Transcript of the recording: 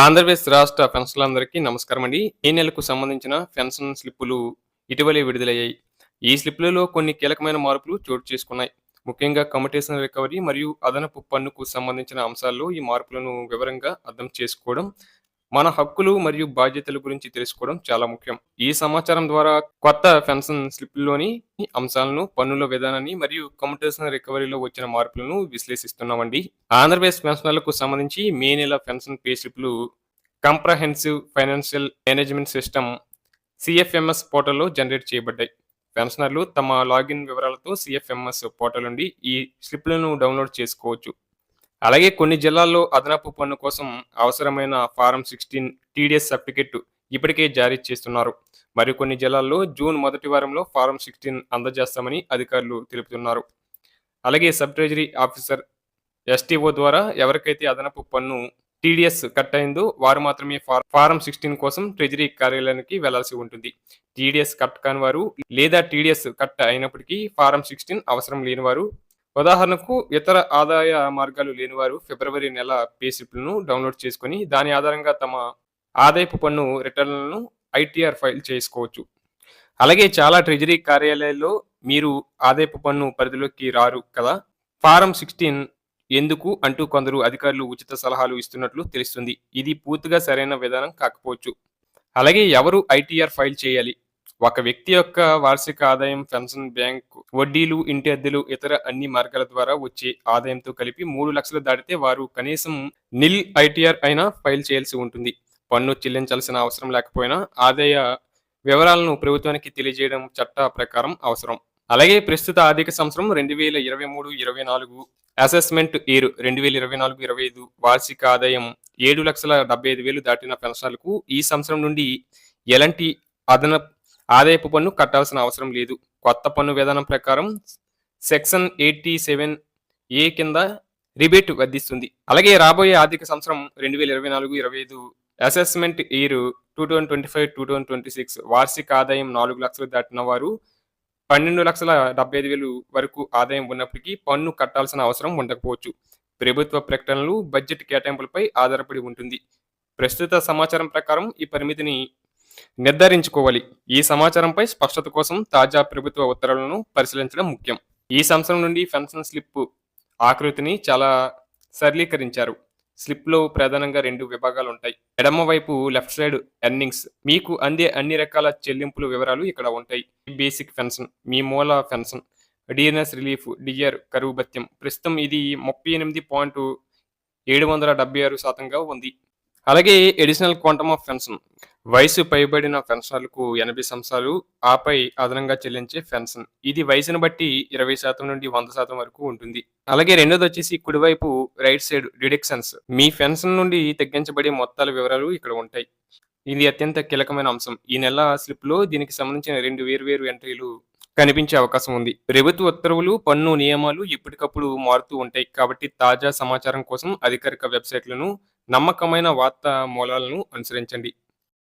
ఆంధ్రప్రదేశ్ రాష్ట్ర పెన్షన్లందరికీ నమస్కారం అండి. ఈ నెలకు సంబంధించిన పెన్షన్ స్లిప్పులు ఇటీవలే విడుదలయ్యాయి. ఈ స్లిప్పులలో కొన్ని కీలకమైన మార్పులు చోటు చేసుకున్నాయి. ముఖ్యంగా కమిటేషన్ రికవరీ మరియు అదనపు పన్నుకు సంబంధించిన అంశాల్లో ఈ మార్పులను వివరంగా అర్థం చేసుకోవడం మన హక్కులు మరియు బాధ్యతల గురించి తెలుసుకోవడం చాలా ముఖ్యం. ఈ సమాచారం ద్వారా కొత్త పెన్షన్ స్లిప్లోని అంశాలను పన్నుల విధానాన్ని మరియు కమ్యూటేషన్ రికవరీలో వచ్చిన మార్పులను విశ్లేషిస్తున్నామండి. ఆంధ్రప్రదేశ్ పెన్షనర్లకు సంబంధించి మే నెల pension pay స్లిప్లు comprehensive financial management system CFMS పోర్టల్లో జనరేట్ చేయబడ్డాయి. పెన్షనర్లు తమ లాగిన్ వివరాలతో సిఎఫ్ఎంఎస్ పోర్టల్ నుండి ఈ స్లిప్లను డౌన్లోడ్ చేసుకోవచ్చు. అలాగే కొన్ని జిల్లాల్లో అదనపు పన్ను కోసం అవసరమైన ఫారం సిక్స్టీన్ టీడీఎస్ సర్టిఫికెట్ ఇప్పటికే జారీ చేస్తున్నారు. మరికొన్ని జిల్లాల్లో జూన్ మొదటి వారంలో ఫారం సిక్స్టీన్ అందజేస్తామని అధికారులు తెలుపుతున్నారు. అలాగే సబ్ ట్రెజరీ ఆఫీసర్ ఎస్టీఓ ద్వారా ఎవరికైతే అదనపు పన్ను టీడీఎస్ కట్ అయిందో వారు మాత్రమే ఫార్- ఫారం సిక్స్టీన్ కోసం ట్రెజరీ కార్యాలయానికి వెళ్ళాల్సి ఉంటుంది. టీడీఎస్ కట్ కాని వారు లేదా టీడీఎస్ కట్ అయినప్పటికీ ఫారం సిక్స్టీన్ అవసరం లేని వారు ఉదాహరణకు ఇతర ఆదాయ మార్గాలు లేనివారు ఫిబ్రవరి నెల పే స్లిప్లను డౌన్లోడ్ చేసుకొని దాని ఆధారంగా తమ ఆదాయపు పన్ను రిటర్న్లను ఐటీఆర్ ఫైల్ చేసుకోవచ్చు. అలాగే చాలా ట్రెజరీ కార్యాలయాల్లో మీరు ఆదాయపు పన్ను పరిధిలోకి రారు కదా. ఫారం సిక్స్టీన్ ఎందుకు అంటూ కొందరు అధికారులు ఉచిత సలహాలు ఇస్తున్నట్లు తెలుస్తుంది. ఇది పూర్తిగా సరైన విధానం కాకపోవచ్చు. అలాగే ఎవరు ఐటీఆర్ ఫైల్ చేయాలి? ఒక వ్యక్తి యొక్క వార్షిక ఆదాయం పెన్షన్ బ్యాంక్ వడ్డీలు ఇంటి అద్దెలు ఇతర అన్ని మార్గాల ద్వారా వచ్చే ఆదాయంతో కలిపి మూడు లక్షలు దాటితే వారు కనీసం నిల్ ఐటీఆర్ అయినా ఫైల్ చేయాల్సి ఉంటుంది. పన్ను చెల్లించాల్సిన అవసరం లేకపోయినా ఆదాయ వివరాలను ప్రభుత్వానికి తెలియజేయడం చట్ట ప్రకారం అవసరం. అలాగే ప్రస్తుత ఆర్థిక సంవత్సరం రెండు వేల ఇరవై మూడు ఇరవై నాలుగు అసెస్మెంట్ ఇయర్ రెండు వేల ఇరవై నాలుగు ఇరవై ఐదు వార్షిక ఆదాయం ఏడు లక్షల డెబ్బై ఐదు వేలు దాటిన పెన్షన్లకు ఈ సంవత్సరం నుండి ఎలాంటి అదన ఆదాయపు పన్ను కట్టాల్సిన అవసరం లేదు. కొత్త పన్ను విధానం ప్రకారం సెక్షన్ ఎయిటీ సెవెన్ ఏ కింద రిబేట్ వర్ధిస్తుంది అలాగే రాబోయే ఆర్థిక సంవత్సరం రెండు వేల ఇరవై నాలుగు ఇరవై ఐదు assessment year two thousand twenty five two thousand twenty six వార్షిక ఆదాయం నాలుగు లక్షలు దాటిన వారు పన్నెండు లక్షల డెబ్బై ఐదు వేలు వరకు ఆదాయం ఉన్నప్పటికీ పన్ను కట్టాల్సిన అవసరం ఉండకపోవచ్చు. ప్రభుత్వ ప్రకటనలు బడ్జెట్ కేటాయింపులపై ఆధారపడి ఉంటుంది. ప్రస్తుత సమాచారం ప్రకారం ఈ పరిమితిని నిర్ధారించుకోవాలి. ఈ సమాచారంపై స్పష్టత కోసం తాజా ప్రభుత్వ ఉత్తర్వులను పరిశీలించడం ముఖ్యం. ఈ సంవత్సరం నుండి పెన్షన్ స్లిప్ ఆకృతిని చాలా సరళీకరించారు. స్లిప్లో ప్రధానంగా రెండు విభాగాలు ఉంటాయి ఎడమ వైపు లెఫ్ట్ సైడ్ ఎర్నింగ్స్. మీకు అందే అన్ని రకాల చెల్లింపుల వివరాలు ఇక్కడ ఉంటాయి. బేసిక్ పెన్షన్ మీ మూల పెన్షన్ డిఎన్ఎస్ రిలీఫ్ డిఆర్ కరువు భత్యం ప్రస్తుతం ఇది ముప్పై ఎనిమిది పాయింట్ ఏడు వందల డెబ్బై ఆరు శాతంగా ఉంది. అలాగే ఎడిషనల్ క్వాంటమ్ ఆఫ్ పెన్షన్. వయసు పైబడిన పెన్షనర్లకు ఎనభై సంవత్సరాలు ఆపై అదనంగా చెల్లించే పెన్షన్. ఇది వయసును బట్టి ఇరవై శాతం నుండి వంద శాతం వరకు ఉంటుంది. అలాగే రెండోది వచ్చేసి కుడివైపు రైట్ సైడ్ డిడక్షన్స్. మీ పెన్షన్ నుండి తగ్గించబడే మొత్తాల వివరాలు ఇక్కడ ఉంటాయి. ఇది అత్యంత కీలకమైన అంశం. ఈ నెల స్లిప్లో దీనికి సంబంధించిన రెండు వేర్వేరు ఎంట్రీలు కనిపించే అవకాశం ఉంది. ప్రభుత్వ ఉత్తర్వులు పన్ను నియమాలు ఎప్పటికప్పుడు మారుతూ ఉంటాయి. కాబట్టి తాజా సమాచారం కోసం అధికారిక వెబ్సైట్లను నమ్మకమైన వార్తా మూలాలను అనుసరించండి.